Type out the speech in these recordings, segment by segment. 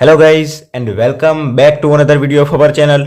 Hello guys and welcome back to another video of our channel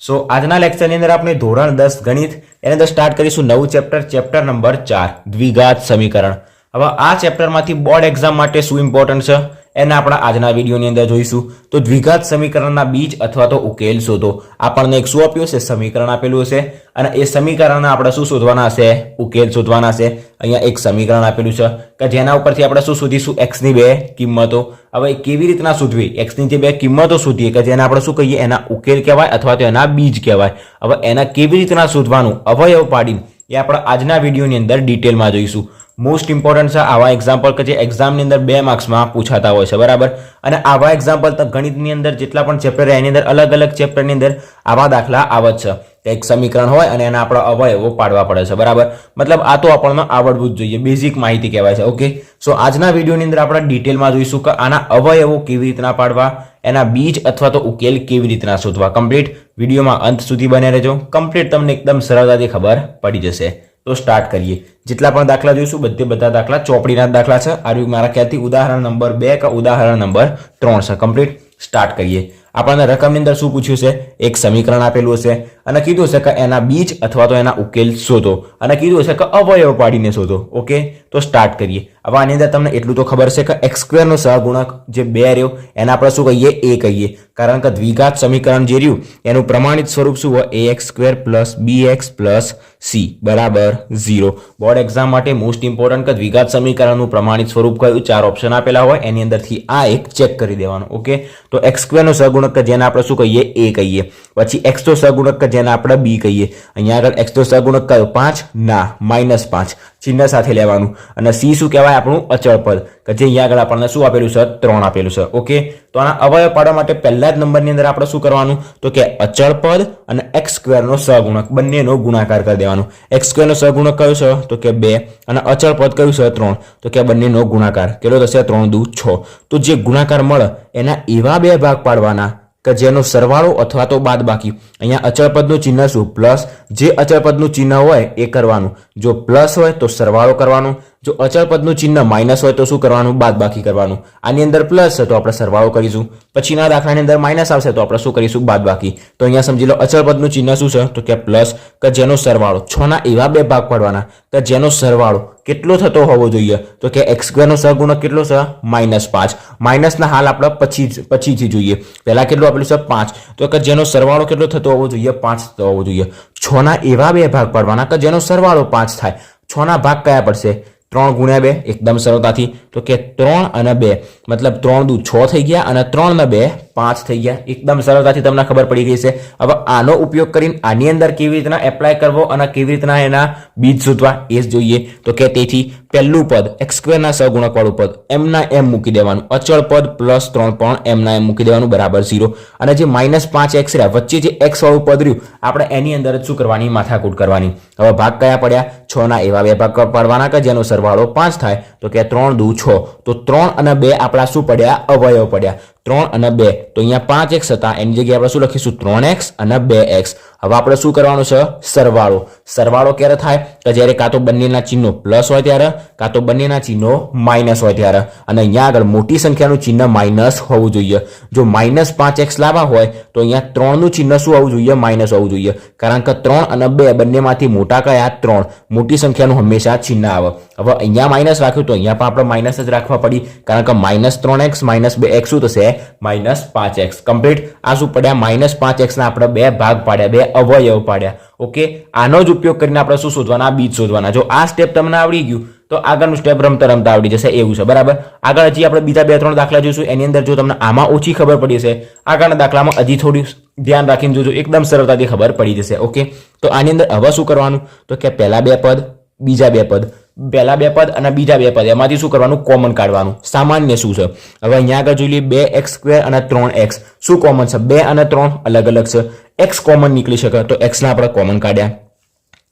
so આજના લેક્ચરની અંદર આપણે ધોરણ દસ ગણિત એની અંદર સ્ટાર્ટ કરીશું નવું ચેપ્ટર ચેપ્ટર નંબર ચાર દ્વિઘાત સમીકરણ. હવે આ ચેપ્ટરમાંથી બોર્ડ એક્ઝામ માટે શું ઇમ્પોર્ટન્ટ છે? એને આપણા આજના વિડીયોની અંદર જોઈશું. તો દ્વિઘાત સમીકરણના બીજ અથવા તો ઉકેલ શોધો. આપણને એક શું આપ્યું છે સમીકરણ આપેલું હશે. અને એ સમીકરણના આપણે શું શોધવાના હશે? ઉકેલ શોધવાના હશે. અહીંયા એક સમીકરણ આપેલું છે કે જેના ઉપરથી આપણે શું શોધીશું? એક્સની બે કિંમતો. હવે કેવી રીતના શોધવી? એક્સની જે બે કિંમતો શોધીએ કે જેને આપણે શું કહીએ? એના ઉકેલ કહેવાય અથવા તો એના બીજ કહેવાય. હવે એના કેવી રીતના શોધવાનું? અવયવ પાડીને. એ આપણે આજના વિડીયોની અંદર ડિટેલમાં જોઈશું. મોસ્ટ ઇમ્પોર્ટન્ટ છે આવા એક્ઝામ્પલ કે જે એક્ઝામની અંદર બે માર્ક્સમાં પૂછાતા હોય છે, બરાબર? અને આવા એક્ઝામ્પલ તો ગણિતની અંદર જેટલા પણ ચેપ્ટર એની અંદર અલગ અલગ ચેપ્ટરની અંદર આવા દાખલા આવે છે. એક સમીકરણ હોય અને એના આપણા અવયવો પાડવા પડે છે, બરાબર? મતલબ આ તો આપણને આવડવું જ જોઈએ બેઝિક માહિતી કહેવાય છે ઓકે સો આજના વિડીયોની અંદર આપણે ડિટેલમાં જોઈશું કે આના અવયવો કેવી રીતના પાડવા, એના બીજ અથવા તો ઉકેલ કેવી રીતના શોધવા. કમ્પ્લીટ વિડીયોમાં અંત સુધી બને રહેજો. કમ્પ્લીટ તમને એકદમ સરળતાથી ખબર પડી જશે. તો સ્ટાર્ટ કરીએ. જેટલા પણ દાખલા જોઈશું, બધે બધા દાખલા ચોપડીના દાખલા છે. આ મારા ખ્યાલથી ઉદાહરણ નંબર બે કે ઉદાહરણ નંબર ત્રણ છે. કમ્પ્લીટ સ્ટાર્ટ કરીએ. આપણને રકમની અંદર શું પૂછ્યું છે? એક સમીકરણ આપેલું હશે. અને કીધું છે કે એના બીજ અથવા તો એના ઉકેલ શોધો. અને કીધું છે કે અવયવ પાડીને શોધો. ઓકે? તો સ્ટાર્ટ કરીએ. હવે આની અંદર તમને એટલું તો ખબર છે કે એક્સ સ્ક્વેરનો સહગુણક જે બે રહ્યો, એના આપણે શું કહીએ? એ કહીએ. કારણ કે દ્વિઘાત સમીકરણ જે રહ્યું, એનું પ્રમાણિત સ્વરૂપ શું હોય? A x square plus b x plus c બરાબર? ઝીરો બોર્ડ એક્ઝામ માટે મોસ્ટ ઇમ્પોર્ટન્ટ કે દ્વિઘાત સમીકરણનું પ્રમાણિત સ્વરૂપ કયું? ચાર ઓપ્શન આપેલા હોય. એની અંદરથી આ એક ચેક કરી દેવાનું. ઓકે? તો એક્સ સ્ક્વેરનો સહગુણક કે જેને આપણે શું કહીએ? એ કહીએ. પછી એક્સ સહગુણક જેને આપણે બી કહીએ. અહીંયા આગળ એક્સ સહગુણક કયો? પાંચ? ના, માઇનસ પાંચ. ચિહ્ન સાથે લેવાનું. અને સી શું કહેવાય? આપણું અચળ પદ. કે જે અહીંયા આગળ આપણને શું આપેલું છે? ત્રણ આપેલું છે. ઓકે તો આના અવયવ પાડવા માટે પહેલા જ નંબરની અંદર આપણે શું કરવાનું? તો કે અચળ પદ અને એક્સ સ્ક્વેરનો સહગુણક. બંનેનો ગુણાકાર કરી દેવાનો. એક્સ સ્ક્વેરનો સહગુણક કયો છે? તો કે બે. અને અચળ પદ કયું છે? ત્રણ. તો કે બંનેનો ગુણાકાર. કેટલો થશે? ત્રણ દુ છ. તો જે ગુણાકાર મળે, એના એવા બે ભાગ પાડવાના કે જેનો સરવાળો અથવા તો બાદ બાકી અહીંયા અચળ પદનું ચિહ્ન શું? પ્લસ. જે અચળ પદનું ચિહ્ન હોય એ કરવાનું. જો પ્લસ હોય તો સરવાળો કરવાનો. જો અચળ પદનું ચિહ્ન માઇનસ હોય તો શું કરવાનું? બાદ બાકી કરવાનું. આની અંદર પ્લસ છે તો આપણે સરવાળો કરીશું. પછીના દાખલાની અંદર માઇનસ આવશે તો આપણે શું કરીશું? બાદ બાકી તો અહીંયા સમજી લો, અચળ પદનું ચિહ્ન શું છે? તો કે પ્લસ કે જેનો સરવાળો. છ ના એવા બે ભાગ પાડવાના. કે જેનો સરવાળો કેટલો થતો હોવો જોઈએ? તો કે એક્સ સ્ક્વેરનો સહગુણક કેટલો છે? માઇનસ પાંચ. માઇનસના હાલ આપણે પછી પછીથી જોઈએ. પહેલાં કેટલું આપેલું છે? પાંચ. તો કે જેનો સરવાળો કેટલો થતો હોવો જોઈએ? પાંચ થતો હોવો જોઈએ. છ ના એવા બે ભાગ પાડવાના કે જેનો સરવાળો પાંચ થાય? છ ના ભાગ કયા પડશે? ત્રણ ગુણ્યા બે, એકદમ સરળતાથી. તો કે ત્રણ અને બે, મતલબ ત્રણ દુ છ થઈ ગયા અને ત્રણ ને બે પાંચ થઈ ગયા. એકદમ સરળતાથી તમને ખબર પડી ગઈ છે હવે આનો ઉપયોગ કરીને આની અંદર કેવી રીતના એપ્લાય કરવો અને કેવી રીતના એના બીજ શોધવા એ જ જોઈએ. તો કે તેથી પહેલું પદ એક્સ સ્ક્વેરના સહગુણકવાળું પદ એમના એમ મૂકી દેવાનું. અચળ પદ પ્લસ ત્રણ પણ એમના એમ મૂકી દેવાનું, બરાબર ઝીરો અને જે માઇનસ પાંચ એક્સ રહ્યા, વચ્ચે જે એક્સ વાળું પદ રહ્યું, આપણે એની અંદર જ શું કરવાની? માથાકૂટ કરવાની. હવે ભાગ કયા પડ્યા? છ ના એવા બે ભાગ પાડવાના કે જેનો સરવાળો પાંચ થાય તો કે ત્રણ દુ છ. તો ત્રણ અને બે આપણા શું પડ્યા? અવયવ પડ્યા. ત્રણ અને બે. તો અહીંયા પાંચ એક્સ હતા. એની જગ્યાએ આપણે શું લખીશું? ત્રણ એક્સ અને બે એક્સ. હવે આપણે શું કરવાનું છે? સરવાળો. સરવાળો ક્યારે થાય? કે જ્યારે કાં તો બંનેના ચિહ્નો પ્લસ હોય ત્યારે, કાં તો બંનેના ચિહ્નો માઇનસ હોય ત્યારે. અને અહીંયા આગળ મોટી સંખ્યાનું ચિહ્ન માઇનસ હોવું જોઈએ. જો માઇનસ પાંચ એક્સ લાવવા હોય, તો અહીંયા ત્રણનું ચિહ્ન શું હોવું જોઈએ? માઇનસ હોવું જોઈએ. કારણ કે ત્રણ અને બે બંનેમાંથી મોટા કયા? ત્રણ. મોટી સંખ્યાનું હંમેશા ચિહ્ન આવે. હવે અહીંયા માઇનસ રાખ્યું તો અહીંયા પણ આપણે માઇનસ જ રાખવા પડી. કારણ કે માઇનસ ત્રણ એક્સ, માઇનસ બે એક્સ શું થશે? માઇનસ પાંચ એક્સ કમ્પ્લીટ આ શું પડ્યા? માઇનસ પાંચ એક્સના આપણે બે ભાગ પાડ્યા, બે અવયવ પાડ્યા. ઓકે આનો જ ઉપયોગ કરીને આપણે શું શોધવાના? બીજ શોધવાના. જો આ સ્ટેપ તમને આવડી ગયું, તો આગળનું સ્ટેપ રમતા રમતા આવડી જશે. એવું છે. બરાબર? આગળ હજી આપણે બીજા બે ત્રણ દાખલા જોઈશું એની અંદર જો તમને આમાં ઓછી ખબર પડી છે આગળના દાખલામાં હજી થોડી ધ્યાન રાખીને જોજો. એકદમ સરળતાથી ખબર પડી જશે. ઓકે તો આની અંદર હવે શું કરવાનું? તો કે પહેલા બે પદ બીજા બે પદ. પહેલા બે પદ અને બીજા બે પદ. એમાંથી શું કરવાનું? કોમન કાઢવાનું. સામાન્ય શું છે? હવે અહીંયા આગળ જોઈ લઈએ બે એક્સ સ્ક્વેર અને ત્રણ એક્સ શું કોમન છે? બે અને ત્રણ અલગ અલગ છે. એક્સ કોમન નીકળી શકે તો એક્સના આપણે કોમન કાઢ્યા.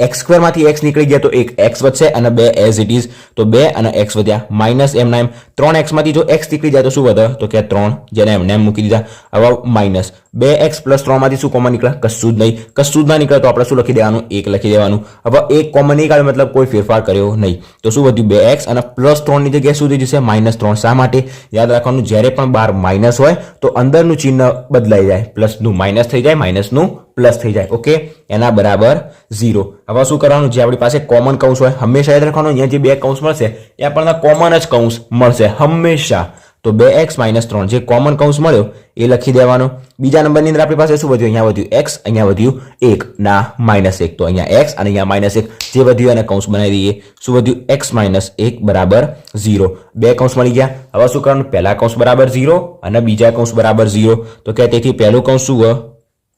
એક્સ સ્ક્વેરમાંથી એક્સ નીકળી ગયા તો એક એક્સ વધશે અને બે એઝ ઇટ ઇઝ તો બે અને એક્સ વધ્યા. માઇનસ એમના એમ. ત્રણ એક્સમાંથી જો એક્સ નીકળી જાય તો શું વધે? તો કે ત્રણ. જેને એમને એમ મૂકી દીધા. હવે માઇનસ બે એક્સ પ્લસ ત્રણમાંથી શું કોમન નીકળે? કશું જ નહીં. કશું જ ના નીકળે તો આપણે શું લખી દેવાનું? એક લખી દેવાનું. હવે એક કોમન નહીં કાઢે મતલબ કોઈ ફેરફાર કર્યો નહીં. તો શું વધ્યું? બે એક્સ અને પ્લસ ત્રણની જગ્યાએ શું થઈ જશે માઇનસ ત્રણ. શા માટે? યાદ રાખવાનું, જ્યારે પણ બાર માઇનસ હોય, તો અંદરનું ચિહ્ન બદલાઈ જાય. પ્લસનું માઇનસ થઈ જાય માઇનસનું પ્લસ થઈ જાય, ઓકે? એના બરાબર ઝીરો. હવે શું કરવાનું? જે આપણી પાસે કોમન કૌંસ હોય, હંમેશા યાદ રાખવાનું, અહીંયા જે બે કૌંસ મળશે, એ આપણને કોમન જ કૌંસ મળશે, હંમેશા. તો બે એક્સ માઇનસ ત્રણ, જે કોમન કૌંસ મળ્યો, એ લખી દેવાનો. બીજા નંબરની અંદર આપણી પાસે શું વધ્યું? અહીંયા વધ્યું એક્સ અહીંયા વધ્યું એક, ના માઇનસ એક. તો અહીંયા એક્સ અને અહીંયા માઇનસ એક, જે વધ્યું એને કૌંસ બનાવી દઈએ. શું વધ્યું? એક્સ માઇનસ એક બરાબર ઝીરો. બે કૌંસ મળી ગયા. હવે શું કરવાનું? પહેલા કૌંસ બરાબર ઝીરો અને બીજા કૌંસ બરાબર ઝીરો. તો કે તેથી પહેલું કૌંસ શું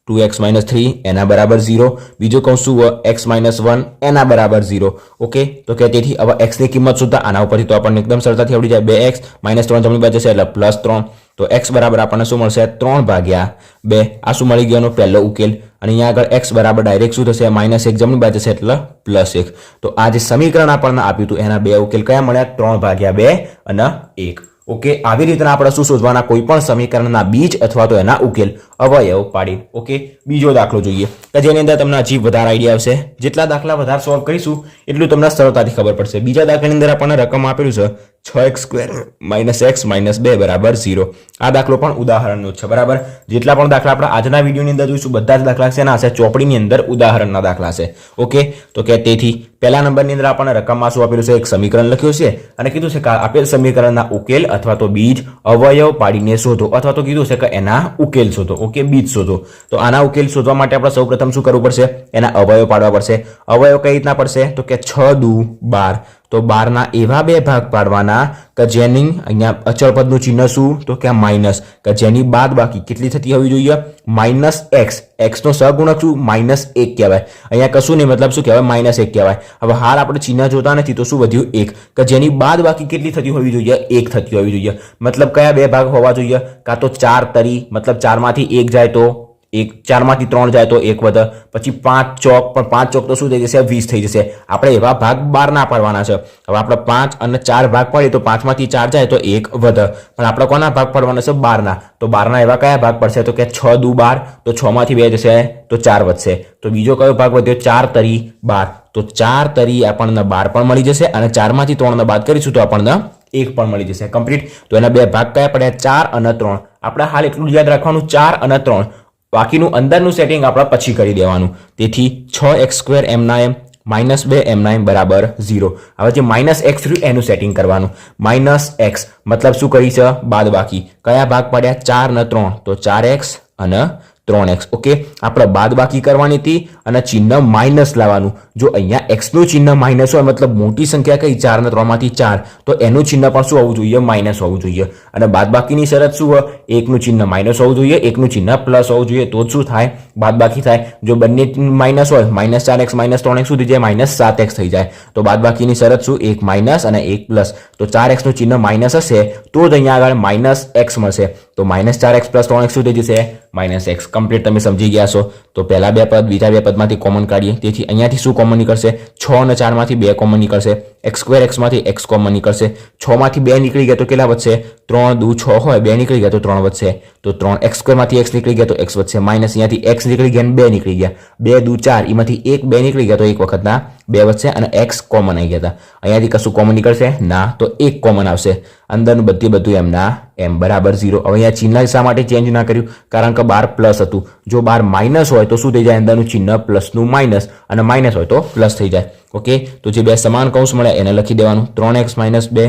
ટુ એક્સ માઇનસ થ્રી, એના બરાબર ઝીરો. બીજો કહું શું એક્સ માઇનસ વન, એના બરાબર ઝીરો. ઓકે? તો કે તેથી હવે એક્સની કિંમત સુધા આના ઉપરથી તો આપણને એકદમ સરળતાથી આવડી જાય. બે એક્સ માઇનસ ત્રણ જમણી બાજુ છે, એટલે પ્લસ ત્રણ. તો એક્સ બરાબર આપણને શું મળશે? ત્રણ ભાગ્યા બે. આ શું મળી ગયાનો પહેલો ઉકેલ? અને અહીંયા આગળ એક્સ બરાબર ડાયરેક્ટ શું થશે? માઇનસ એક જમણી બાજુ છે, એટલે પ્લસ એક. તો આ જે સમીકરણ આપણને આપ્યું હતું, એના બે ઉકેલ કયા મળ્યા? ત્રણ ભાગ્યા બે અને એક. ઓકે, આવી રીતના આપણે શું શોધવાના? કોઈ પણ સમીકરણના બીજ અથવા તો એના ઉકેલ અવયવ પાડી ઓકે? બીજો દાખલો જોઈએ કે જેની અંદર તમને હજી વધારે આઈડિયા આવશે. જેટલા દાખલા વધારે સોલ્વ કરીશું, એટલું તમને સરળતાથી ખબર પડશે. બીજા દાખલાની અંદર આપણને રકમ આપેલું છે છ x square minus x minus બે બરાબર ઝીરો. આ દાખલો પણ ઉદાહરણનો છે, બરાબર? જેટલા પણ દાખલા આપણે આજના વિડીયોની અંદર જોઈશું, બધા જ દાખલા છે ના હશે ચોપડીની અંદર ઉદાહરણના દાખલા છે. ઓકે? તો કે તેથી, પહેલા નંબરની અંદર આપણને રકમમાં શું આપેલું છે, એક સમીકરણ લખ્યું છે અને કીધું છે કે આપેલ સમીકરણના ઉકેલ અથવા તો બીજ અવયવ પાડીને શોધો અથવા તો કીધું છે કે એના ઉકેલ શોધો. ઓકે? બીજ શોધો. તો આના ઉકેલ શોધવા માટે આપણે સૌપ્રથમ શું કરવું પડશે? એના અવયવ પાડવા પડશે. અવયવ કઈ રીતના પડશે? તો કે છ દુ બાર. તો બારના એવા બે ભાગ પાડવાના કે જેની અહીંયા અચળ પદનું ચિહ્ન શું? તો કે માઇનસ. કે જેની બાદ બાકી કેટલી થતી હોવી જોઈએ? Minus x. એક્સનો સહગુણક શું? માઇનસ એક કહેવાય. અહીંયા કશું નહીં, મતલબ શું કહેવાય? માઇનસ એક કહેવાય. હવે હાલ આપણે ચિહ્ન જોતા નથી, તો શું વધ્યું? એક. કે જેની બાદ બાકી કેટલી થતી હોવી જોઈએ? એક થતી હોવી જોઈએ. મતલબ કયા બે ભાગ હોવા જોઈએ? કાં તો ચાર તરી, મતલબ ચારમાંથી એક જાય તો? એક ચારમાંથી ત્રણ જાય તો એક વધે. પછી પાંચ ચોક, પણ પાંચ ચોક તો શું થઈ જશે? વીસ થઈ જશે. આપણે એવા ભાગ બાર ના પાડવાના છે. હવે આપણે પાંચ અને ચાર ભાગ પાડીએ તો પાંચમાંથી ચાર જાય તો એક વધે. પણ આપણે કોના ભાગ પાડવાના છે? બારના. તો બારના એવા કયા ભાગ પડશે? તો કે છ દુ બાર, તો છમાંથી માંથી બે જશે, તો ચાર વધશે. તો બીજો કયો ભાગ વધ્યો? ચાર તરી બાર. તો ચાર તરી આપણને બાર પણ મળી જશે અને ચારમાંથી ત્રણને બાદ કરીશું તો આપણને એક પણ મળી જશે. કમ્પ્લીટ? તો એના બે ભાગ કયા પડ્યા? ચાર અને ત્રણ. આપણે હાલ એટલું યાદ રાખવાનું. ચાર અને ત્રણ. બાકીનું અંદરનું સેટિંગ આપણે પછી કરી દેવાનું. તેથી છ એક્સ સ્ક્વેર એમના એમ માઇનસ બે એમના એમ બરાબર ઝીરો. હવે જે માઇનસ એક્સ રહ્યું એનું સેટિંગ કરવાનું. માઇનસ એક્સ મતલબ શું કરી છે? બાદ બાકી કયા ભાગ પડ્યા? ચાર ને ત્રણ. તો ચાર એક્સ અને ત્રણ એક્સ ઓકે આપણે બાદ બાકી કરવાની હતી અને ચિહ્ન માઇનસ લાવવાનું. જો અહીંયા એક્સનું ચિહ્ન માઇનસ હોય, મતલબ મોટી સંખ્યા કઈ? ચાર ને ત્રણમાંથી ચાર. તો એનું ચિહ્ન પણ શું હોવું જોઈએ? માઇનસ હોવું જોઈએ. અને બાદ બાકીની શરત શું હોય? એકનું ચિહ્ન માઇનસ હોવું જોઈએ એકનું ચિહ્ન પ્લસ હોવું જોઈએ. તો શું થાય? બાદ બાકી થાય. જો બંને માઇનસ હોય માઇનસ ચાર એક્સ માઇનસ ત્રણ એક્સ સુધી જાય માઇનસ સાત એક્સ થઈ જાય. તો બાદ બાકીની શરત શું? એક માઇનસ અને એક પ્લસ તો ચાર એક્સનું ચિહ્ન માઇનસ હશે, તો જ અહીંયા આગળ માઇનસ એક્સ મળશે. તો માઇનસ ચાર એક્સ પ્લસ ત્રણ એક્સ સુધી જશે માઇનસ એક્સ કમ્પ્લીટ તમે સમજી ગયા છો. તો પહેલા બે પદ, બીજા બે પદમાંથી કોમન કાઢીએ. તેથી અહીંયાથી શું કોમન નીકળશે? છ અને ચારમાંથી બે કોમન નીકળશે. એક્સ સ્ક્વેર એક્સમાંથી એક્સ કોમન નીકળશે. છમાંથી બે નીકળી ગયા તો કેટલા વધશે? ત્રણ દુ છ હોય, બે નીકળી ગયા તો ત્રણ વધશે. તો ત્રણ એક્સ સ્ક્વેરમાંથી એક્સ નીકળી ગયા તો એક્સ વધશે. માઇનસ અહીંયાથી એક્સ નીકળી ગયા બે નીકળી ગયા. બે દુ ચાર, એમાંથી એક બે નીકળી ગયા તો એક વખતના બે વધશે અને એક્સ કોમન આવી ગયા હતા. અહીંયાથી કશું કોમન નીકળશે? ના, તો એક કોમન આવશે. અંદરનું બધી બધું એમના, એમ બરાબર ઝીરો હવે અહીંયા ચિહ્ન શા માટે ચેન્જ ના કર્યું? કારણ કે બાર પ્લસ હતું. જો બાર માઇનસ હોય તો શું થઈ જાય? અંદરનું ચિહ્ન પ્લસનું માઇનસ અને માઇનસ હોય તો પ્લસ થઈ જાય. ઓકે તો જે બે સમાન કૌંસ મળ્યા એને લખી દેવાનું. ત્રણ એક્સ માઇનસ બે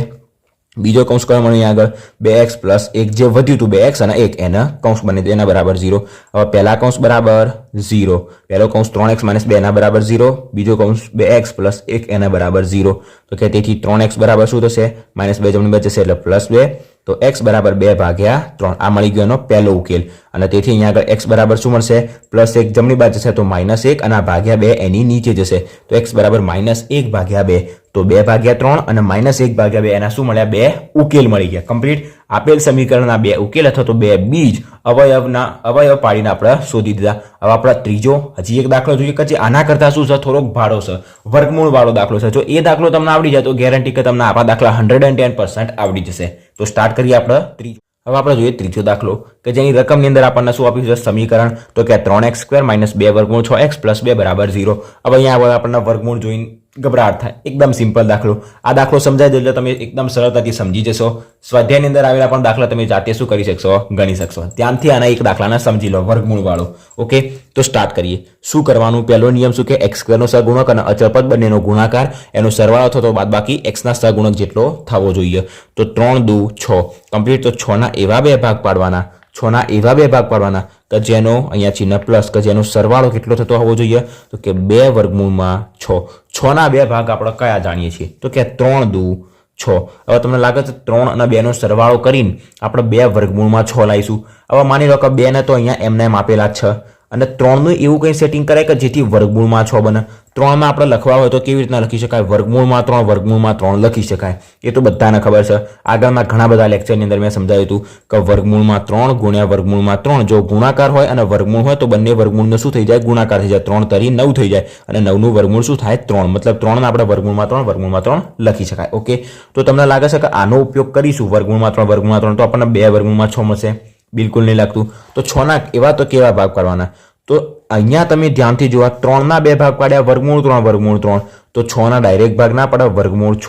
બીજો કૌંસ કયો મળે આગળ. બે એક્સ પ્લસ એક જે વધ્યું હતું બે એક્સ અને એક, એના કૌંસ બને એના બરાબર ઝીરો. હવે પહેલા કૌંસ બરાબર ઝીરો. પહેલો કૌંસ ત્રણ એક્સ માઇનસ બે, એના બરાબર ઝીરો. બીજો કૌંસ બે એક્સ પ્લસ એક, એના બરાબર ઝીરો. તો કે તેથી ત્રણ એક્સ બરાબર શું થશે? માઇનસ બે જમણી બચશે એટલે પ્લસ બે. તો એક્સ બરાબર બે ભાગ્યા ત્રણ. આ મળી ગયો એનો પહેલો ઉકેલ. અને તેથી અહીંયા આગળ એક્સ બરાબર શું મળશે? પ્લસ એક જમણી બાજુ જશે તો માઇનસ એક અને ભાગ્યા બે એની નીચે જશે. તો એક્સ બરાબર માઇનસ એક ભાગ્યા બે. તો બે ભાગ્યા ત્રણ અને માઇનસ એક ભાગ્યા બે, એના શું મળ્યા? બે ઉકેલ મળી ગયા. કમ્પ્લીટ? આપેલ સમીકરણના બે ઉકેલ અથવા તો બે બીજ અવયવના, અવયવ પાડીને આપણે શોધી દીધા. હવે આપણે ત્રીજો, હજી એક દાખલો જોઈએ. કે જે આના કરતાં શું છે? થોડોક ભાડો છે. વર્ગમૂળ વાળો દાખલો છે. જો એ દાખલો તમને આવડી જાય તો ગેરંટી કે તમને આપણા દાખલા હંડ્રેડ એન્ડ ટેન પર્સન્ટ આવડી જશે. તો સ્ટાર્ટ કરીએ આપણે ત્રીજો. હવે આપણે જોઈએ ત્રીજો દાખલો. કે જેની રકમની અંદર આપણને શું આપ્યું છે? સમીકરણ. તો કે ત્રણ એક્સ સ્ક્વેર માઇનસ બે વર્ગમૂળ છ એક્સ પ્લસ બે બરાબર ઝીરો. હવે અહીંયા આગળ આપણને વર્ગમૂળ જોઈને ગભરાટ થાય. એકદમ સિમ્પલ દાખલો. આ દાખલો સમજાય દો એટલે તમે એકદમ સરળતાથી સમજી જશો. સ્વાધ્યાયની અંદર આવેલા પણ દાખલા તમે જાતે શું કરી શકશો? ગણી શકશો. ધ્યાનથી આના એક દાખલાને સમજી લો, વર્ગમૂળવાળો. ઓકે તો સ્ટાર્ટ કરીએ. શું કરવાનું? પહેલો નિયમ શું કે? એક્સ સ્ક્વેરનો સગુણક અને અચળપદ બંનેનો ગુણાકાર. એનો સરવાળો થતો બાદબાકી એક્સના સગુણક જેટલો થવો જોઈએ. તો ત્રણ દુ છ. કમ્પ્લીટ તો છના એવા બે ભાગ પાડવાના. છના એવા બે ભાગ પાડવાના. કે જેનો અહીંયા ચિહ્ન પ્લસ કે જેનો સરવાળો કેટલો થતો હોવો જોઈએ? તો કે બે વર્ગમૂળમાં છ. છના બે ભાગ આપણે કયા જાણીએ છીએ? તો કે ત્રણ દુ છ. હવે તમને લાગે છે ત્રણ અને બેનો સરવાળો કરીને આપણે બે વર્ગમૂળમાં છ લાવીશું હવે માની લો કે બેને તો અહીંયા એમને એમ આપેલા છ. અને ત્રણનું એવું કંઈ સેટિંગ કરાય કે જેથી વર્ગમૂળમાં છ બને. ત્રણમાં આપણે લખવા હોય તો કેવી રીતના લખી શકાય? વર્ગમૂળમાં ત્રણ વર્ગમૂળમાં ત્રણ લખી શકાય. એ તો બધાને ખબર છે. આગળના ઘણા બધા લેક્ચરની અંદર મેં સમજાવ્યું હતું કે વર્ગમૂળમાં ત્રણ ગુણ્યા વર્ગમૂળમાં ત્રણ. જો ગુણાકાર હોય અને વર્ગમૂળ હોય તો બંને વર્ગમૂળનો શું થઈ જાય? ગુણાકાર થઈ જાય. ત્રણ તરી નવ થઈ જાય. અને નવનું વર્ગમૂળ શું થાય? ત્રણ. મતલબ ત્રણ આપણે વર્ગમૂળમાં ત્રણ વર્ગમૂળમાં ત્રણ લખી શકાય. ઓકે? તો તમને લાગે છે કે આનો ઉપયોગ કરીશું? વર્ગમૂળમાં ત્રણ વર્ગમૂળમાં ત્રણ. તો આપણને બે વર્ગમૂળમાં છ મળશે. બિલકુલ નહીં લાગતું. તો છના એવા તો કેવા ભાગ પાડવાના? તો અહીંયા તમે ધ્યાનથી જોવા ત્રણના બે ભાગ પાડ્યા, વર્ગમૂળ ત્રણ વર્ગમૂળ ત્રણ. તો છના ડાયરેક્ટ ભાગ ના પડે, વર્ગમૂળ છ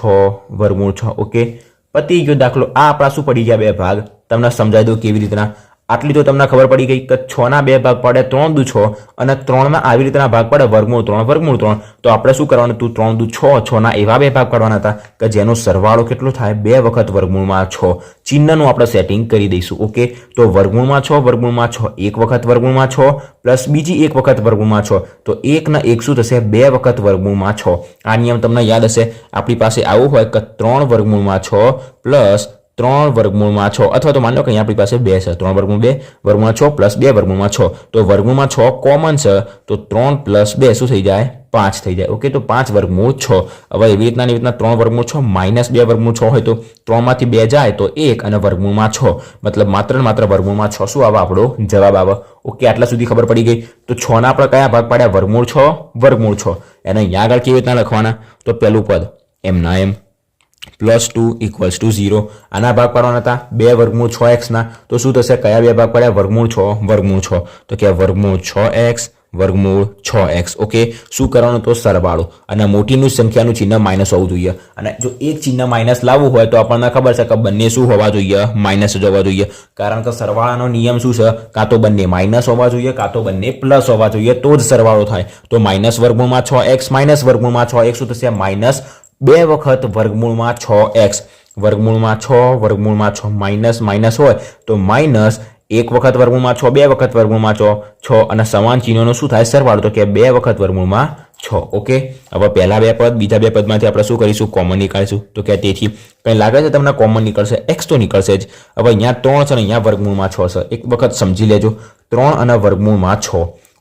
વર્ગમૂળ છ. ઓકે? પતી ગયો દાખલો. આ આપણા શું પડી ગયા બે ભાગ? તમને સમજાવી દઉં કેવી રીતના? આટલી તો તમને ખબર પડી ગઈ કે છ ના બે ભાગ પડે ત્રણ દુ છ અને ત્રણમાં આવી રીતના ભાગ પડે વર્ગમૂળ ત્રણ વર્ગમૂળ ત્રણ. તો આપણે શું કરવાનું? હતું ત્રણ દુ છ છ ના એવા બે ભાગ પાડવાના હતા કે જેનો સરવાળો કેટલો થાય? બે વખત વર્ગમૂળમાં છ. ચિહ્નનું આપણે સેટિંગ કરી દઈશું, ઓકે? તો વર્ગમૂળમાં છ વર્ગમૂળમાં છ. એક વખત વર્ગમૂળમાં છ, પ્લસ બીજી એક વખત વર્ગમૂળમાં છ. તો એકના એક શું થશે? બે વખત વર્ગમૂળમાં છ. આ નિયમ તમને યાદ હશે. આપણી પાસે આવું હોય કે ત્રણ વર્ગમૂળમાં છ, પ્લસ ત્રણ વર્ગમૂળમાં છ. અથવા તો માનો કે અહીંયા આપણી પાસે બે છે. ત્રણ વર્ગમૂળ બે વર્ગમાં છ પ્લસ બે વર્ગમૂળમાં છ. તો વર્ગમૂળમાં છ કોમન છે, તો ત્રણ પ્લસ બે શું થઈ જાય? પાંચ થઈ જાય. ઓકે, તો પાંચ વર્ગમૂળ છ. હવે એવી રીતના એવી રીતના ત્રણ વર્ગમૂળ છ, માઇનસ બે વર્ગમૂળ છ હોય તો ત્રણમાંથી બે જાય તો એક અને વર્ગમૂળમાં છ. મતલબ માત્ર ને માત્ર વર્ગમૂળમાં છ શું આવે? આપણો જવાબ આવે. ઓકે, આટલા સુધી ખબર પડી ગઈ. તો છ ના આપણે કયા ભાગ પાડ્યા? વર્ગમૂળ છ વર્ગમૂળ છ. એને અહીંયા આગળ કેવી રીતના લખવાના? તો પહેલું પદ એમના એમ. Plus two equals to zero. આના ભાગ પાડવાના હતા. બે વર્ગમૂળ છ એક્સના તો શું થશે? કયા બે ભાગ પડ્યા? વર્ગમૂળ છ વર્ગમૂળ છ. તો કે વર્ગમૂળ છ એક્સ, વર્ગમૂળ છ એક્સ. ઓકે? શું કરવાનું તો? સરવાળો. અને મોટીનું સંખ્યાનું ચિહ્ન માઇનસ હોવું જોઈએ. અને જો એક ચિહ્ન માઇનસ લાવવું હોય તો આપણને ખબર છે કે બંને શું હોવા જોઈએ? માઇનસ જ હોવા જોઈએ. કારણ કે સરવાળાનો નિયમ શું છે? કાં તો બંને માઇનસ હોવા જોઈએ, કાં તો બંને પ્લસ હોવા જોઈએ. તો જ સરવાળો થાય. તો માઇનસ વર્ગમૂળમાં છ એક્સ, માઇનસ વર્ગમૂળમાં છ એક્સ. શું થશે? માઇનસ બે વખત વર્ગમૂળમાં છ એક્સ. વર્ગમૂળમાં છ વર્ગમૂળમાં છ, માઇનસ માઇનસ હોય તો માઇનસ એક વખત વર્ગમૂળમાં છ, બે વખત વર્ગમૂળમાં છ છ અને સમાન ચિહ્નોનો શું થાય? સરવાળો. તો કે બે વખત વર્ગમૂળમાં છ. ઓકે? હવે પહેલા બે પદ, બીજા બે પદમાંથી આપણે શું કરીશું? કોમન નીકાળીશું. તો કે તેથી કંઈ લાગે છે તમને? કોમન નીકળશે. એક્સ તો નીકળશે જ. હવે અહીંયા ત્રણ છે અને અહીંયા વર્ગમૂળમાં છ છે. એક વખત સમજી લેજો. ત્રણ અને વર્ગમૂળમાં છ.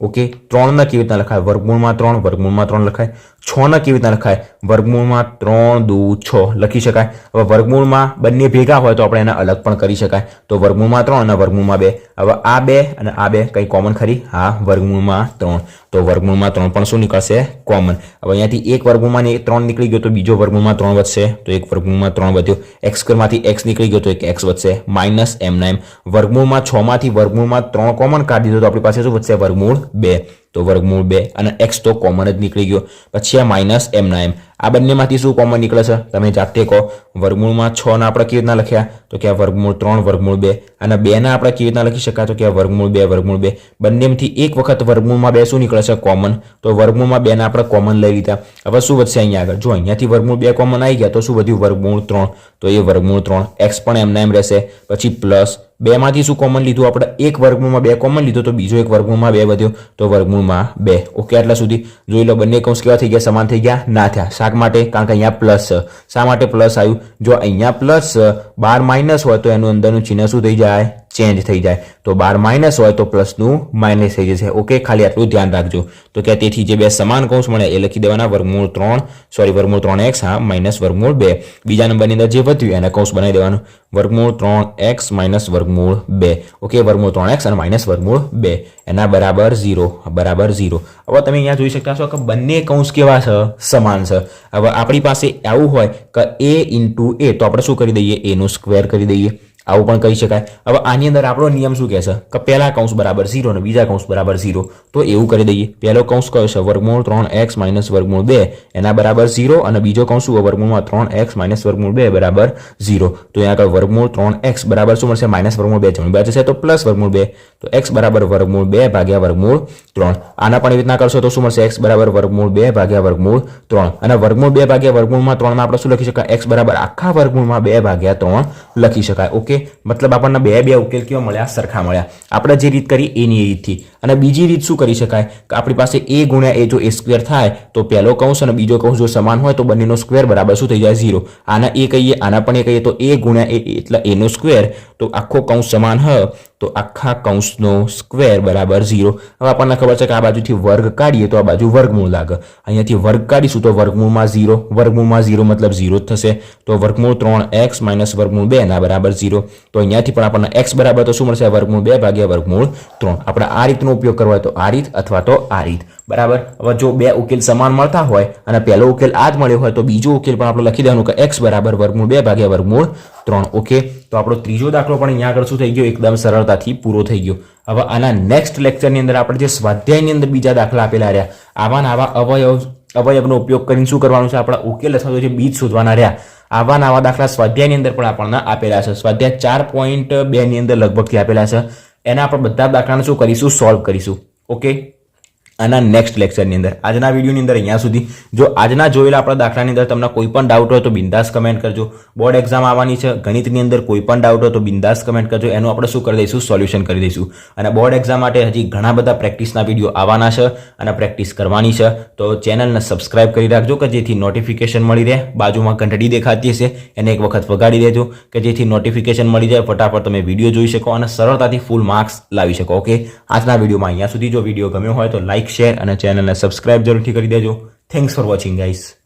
ઓકે? ત્રણના કેવી રીતના લખાય? વર્ગમૂળમાં ત્રણ વર્ગમૂળમાં ત્રણ લખાય. છના કેવી રીતના લખાય? વર્ગમૂળમાં ત્રણ, દુ, છ લખી શકાય. હવે વર્ગમૂળમાં બંને ભેગા હોય તો આપણે એને અલગ પણ કરી શકાય. તો વર્ગમૂળમાં ત્રણ અને વર્ગમૂળમાં બે. હવે આ બે અને આ બે કંઈ કોમન ખરી? હા, વર્ગમૂળમાં ત્રણ. તો વર્ગમૂળમાં ત્રણ પણ શું નીકળશે? કોમન હવે અહીંયાથી એક વર્ગમૂળમાં ત્રણ નીકળી ગયો તો બીજો વર્ગમૂળમાં ત્રણ વધશે. તો એક વર્ગમૂળમાં ત્રણ વધ્યો. એક્સ સ્ક્વેરમાંથી એક્સ નીકળી ગયો તો એક એક્સ વધશે. માઇનસ એમના એમ વર્ગમૂળમાં છમાંથી માંથી વર્ગમૂળમાં ત્રણ કોમન કાઢી દીધો તો આપણી પાસે શું વધશે? વર્ગમૂળ બે. તો વર્ગમૂળ બે અને એક્સ તો કોમન જ નીકળી ગયો. પછી આ માઇનસ એમના એમ. આ બંનેમાંથી શું કોમન નીકળે છે? તમે જાતે કહો. વર્ગમૂળમાં છ ના આપણે કેવી રીતના લખ્યા? તો કે આ વર્ગમૂળ ત્રણ, વર્ગમૂળ બે. અને બે ના આપણે કેવી રીતના લખી શકાય? તો કે આ વર્ગમૂળ બે વર્ગમૂળ બે. બંનેમાંથી એક વખત વર્ગમૂળમાં બે શું નીકળે છે? કોમન તો વર્ગમૂળમાં બે ના આપણે કોમન લઈ લીધા. હવે શું વધશે અહીંયા આગળ? જો અહીંયાથી વર્ગમૂળ બે કોમન આવી ગયા, તો શું વધ્યું? વર્ગમૂળ ત્રણ. તો એ વર્ગમૂળ ત્રણ. એક્સ પણ એમના એમ રહેશે. પછી પ્લસ બેમાંથી શું કોમન લીધું? આપણે એક વર્ગમૂળમાં બે કોમન લીધો, તો બીજો એક વર્ગમૂળમાં બે વધ્યો. તો વર્ગમૂળમાં બે. ઓકે, આટલા સુધી. જોઈ લો, બંને કૌંસ કેવા થઈ ગયા? સમાન થઈ ગયા? ના થયા. શાક માટે? કારણ કે અહીંયા પ્લસ શા માટે પ્લસ આવ્યું? જો અહીંયા પ્લસ બાર માઇનસ હોય તો એનું અંદરનું ચિહ્ન શું થઈ જાય? ચેન્જ થઈ જાય. તો બાર માઇનસ હોય તો પ્લસનું માઇનસ થઈ જશે. ઓકે ખાલી આટલું ધ્યાન રાખજો. તો કે તેથી જે બે સમાન કૌંસ મળે, એ લખી દેવાના વર્ગમૂળ ત્રણ સોરી વર્ગમૂળ ત્રણ એક્સ હા માઇનસ વર્ગમૂળ બે. બીજા નંબરની અંદર જે વધ્યું, એને કૌંસ બનાવી દેવાનું. વર્ગમૂળ ત્રણ એક્સ માઇનસ વર્ગમૂળ બે. ઓકે વર્ગમૂળ ત્રણ એક્સ અને માઇનસ વર્ગમૂળ બે. એના બરાબર ઝીરો બરાબર ઝીરો હવે તમે અહીંયા જોઈ શકતા છો કે બંને કૌંસ કેવા છે? સમાન છે. હવે આપણી પાસે આવું હોય કે એ ઇન્ટુ એ તો આપણે શું કરી દઈએ? એનું સ્ક્વેર કરી દઈએ. આવું પણ કહી શકાય. હવે આની અંદર આપણો નિયમ શું કહે છે? કે પહેલા કૌંસ બરાબર ઝીરો અને બીજા કૌંસ બરાબર ઝીરો. તો એવું કરી દઈએ. પહેલો કૌંસ કયો છે? વર્ગમૂળ ત્રણ એક્સ માઇનસ વર્ગમૂળ બે. એના બરાબર ઝીરો અને બીજો કૌંસ શું? વર્ગમૂળમાં ત્રણ એક્સ માઇનસ વર્ગમૂળ બે બરાબર ઝીરો. તો અહીંયા આગળ વર્ગમૂળ ત્રણ એક્સ બરાબર શું મળશે? માઇનસ વર્ગમૂળ બે જમણી બાજુ છે તો પ્લસ વર્ગમૂળ બે. તો એક્સ બરાબર વર્ગમૂળ બે ભાગ્યા વર્ગમૂળ ત્રણ. આના પણ એવી રીતના કરશો તો શું મળશે? એક્સ બરાબર વર્ગમૂળ બે ભાગ્યા વર્ગમૂળ ત્રણ. અને વર્ગમૂળ બે ભાગ્યા વર્ગમૂળમાં ત્રણમાં આપણે શું લખી શકાય? એક્સ બરાબર આખા વર્ગમૂળમાં બે ભાગ્યા ત્રણ લખી શકાય. ઓકે? મતલબ આપણને બે બે ઉકેલ કેવા મળ્યા, સરખા મળ્યા. આપણે જે રીત કરી એની રીતથી. અને બીજી રીત શું કરી શકાય? કે આપણી પાસે એ ગુણ્યા એ જો એ સ્ક્વેર થાય, તો પહેલો કૌંસ અને બીજો કૌંસ જો સમાન હોય, તો બંનેનો સ્ક્વેર બરાબર શું થઈ જાય? ઝીરો આના એ કહીએ, આના પણ એ કહીએ, તો એ ગુણ્યા એ એટલે એનો સ્ક્વેર તો આખો કૌંસ સમાન હોય તો આખા કૌંસનો સ્ક્વેર બરાબર ઝીરો હવે આપણને ખબર છે કે આ બાજુથી વર્ગ કાઢીએ, તો આ બાજુ વર્ગમૂળ લાગે. અહીંયાથી વર્ગ કાઢીશું તો વર્ગમૂળમાં ઝીરો વર્ગમૂળમાં ઝીરો મતલબ ઝીરો જ થશે. તો વર્ગમૂળ ત્રણ એક્સ માઇનસ વર્ગમૂળ બે ના બરાબર ઝીરો તો અહીંયાથી પણ આપણને એક્સ બરાબર તો શું મળશે? વર્ગમૂળ બે ભાગ્યા વર્ગમૂળ ત્રણ. આપણે આ રીતનો ઉપયોગ કરવો હોય તો આ રીત અથવા તો આ રીત. બરાબર? હવે જો બે ઉકેલ સમાન મળતા હોય અને પહેલો ઉકેલ આ જ મળ્યો હોય તો બીજો ઉકેલ પણ આપણે લખી દેવાનું કે એક્સ બરાબર વર્ગમૂળ બે ભાગ્યા વર્ગમૂળ ત્રણ. ઓકે તો આપણો ત્રીજો દાખલો પણ અહીંયા આગળ શું થઈ ગયો? એકદમ સરળતાથી પૂરો થઈ ગયો. હવે આના નેક્સ્ટ લેક્ચરની અંદર આપણે જે સ્વાધ્યાયની અંદર બીજા દાખલા આપેલા રહ્યા, આવા આવા અવયવ, અવયવનો ઉપયોગ કરીને શું કરવાનું છે? આપણા ઉકેલ અથવા તો જે બીજ શોધવાના રહ્યા, આવા આવા દાખલા સ્વાધ્યાયની અંદર પણ આપણને આપેલા છે. સ્વાધ્યાય ચાર પોઈન્ટ બેની અંદર લગભગથી આપેલા છે. એના આપણે બધા દાખલાને શું કરીશું? સોલ્વ કરીશું. ઓકે આના નેક્સ્ટ લેક્ચરની અંદર. આજના વિડીયોની અંદર અહીંયા સુધી. જો આજના જોયેલા આપણા દાખલાની અંદર તમને કોઈ પણ ડાઉટ હોય તો બિંદાસ કમેન્ટ કરજો. બોર્ડ એક્ઝામ આવવાની છે, ગણિતની અંદર કોઈ પણ ડાઉટ હોય તો બિંદાસ કમેન્ટ કરજો. એનું આપણે શું કરી દઈશું? સોલ્યુશન કરી દઈશું. અને બોર્ડ એક્ઝામ માટે હજી ઘણા બધા પ્રેક્ટિસના વીડિયો આવવાના છે અને પ્રેક્ટિસ કરવાની છે. તો ચેનલને સબસ્ક્રાઇબ કરી રાખજો કે જેથી નોટિફિકેશન મળી રહે. બાજુમાં ઘંટડી દેખાતી હશે. એને એક વખત વગાડી દેજો કે જેથી નોટિફિકેશન મળી જાય. ફટાફટ તમે વીડિયો જોઈ શકો અને સરળતાથી ફૂલ માર્ક્સ લાવી શકો. ઓકે આજના વિડીયોમાં અહીંયા સુધી જો વીડિયો ગમ્યો હોય તો લાઇક શેર અને ચેનલને સબસ્ક્રાઇબ જરૂરથી કરી દેજો. Thanks for watching guys